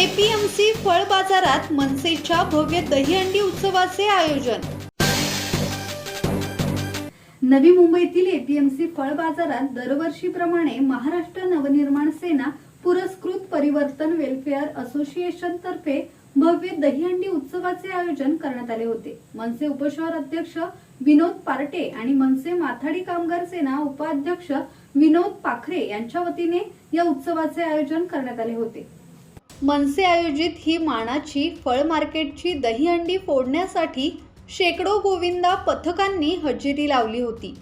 APMC फळ बाजारात मनसेच्या भव्य दहीहंडी उत्सवाचे आयोजन. नवी मुंबईतील एपीएमसी फळ बाजारात दरवर्षीप्रमाणे महाराष्ट्र नवनिर्माण सेना पुरस्कृत परिवर्तन वेलफेअर असोसिएशन तर्फे भव्य दहीहंडी उत्सवाचे आयोजन करण्यात आले होते. मनसे उपशहर अध्यक्ष विनोद पार्टे आणि मनसे माथाडी कामगार सेना उपाध्यक्ष विनोद पाखरे यांच्या वतीने या उत्सवाचे आयोजन करण्यात आले होते. मनसे आयोजित ही मानाची फळ मार्केटची दहीहंडी फोडण्यासाठी शेकडो गोविंदा पथकांनी हजेरी लावली होती.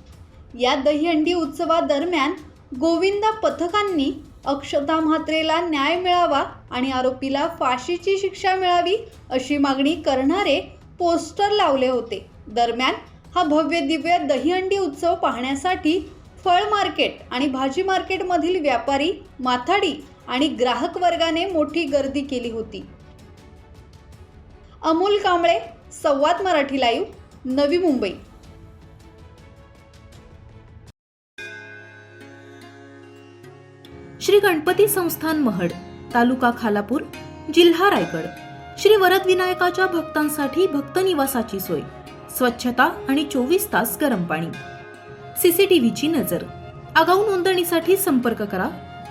या दहीहंडी उत्सवादरम्यान गोविंदा पथकांनी अक्षता म्हात्रेला न्याय मिळावा आणि आरोपीला फाशीची शिक्षा मिळावी अशी मागणी करणारे पोस्टर लावले होते. दरम्यान हा भव्य दिव्य दहीहंडी उत्सव पाहण्यासाठी फळ मार्केट आणि भाजी मार्केटमधील व्यापारी माथाडी आणि ग्राहक वर्गाने मोठी गर्दी केली होती. अमोल कांबळे संवाद मराठी लाईव्ह नवी मुंबई. श्री गणपती संस्थान महड तालुका खालापूर जिल्हा रायगड. श्री वरद विनायकाच्या भक्तांसाठी भक्त निवासाची सोय स्वच्छता आणि चोवीस तास गरम पाणी. सीसीटीव्हीची नजर. आगाऊ नोंदणीसाठी संपर्क करा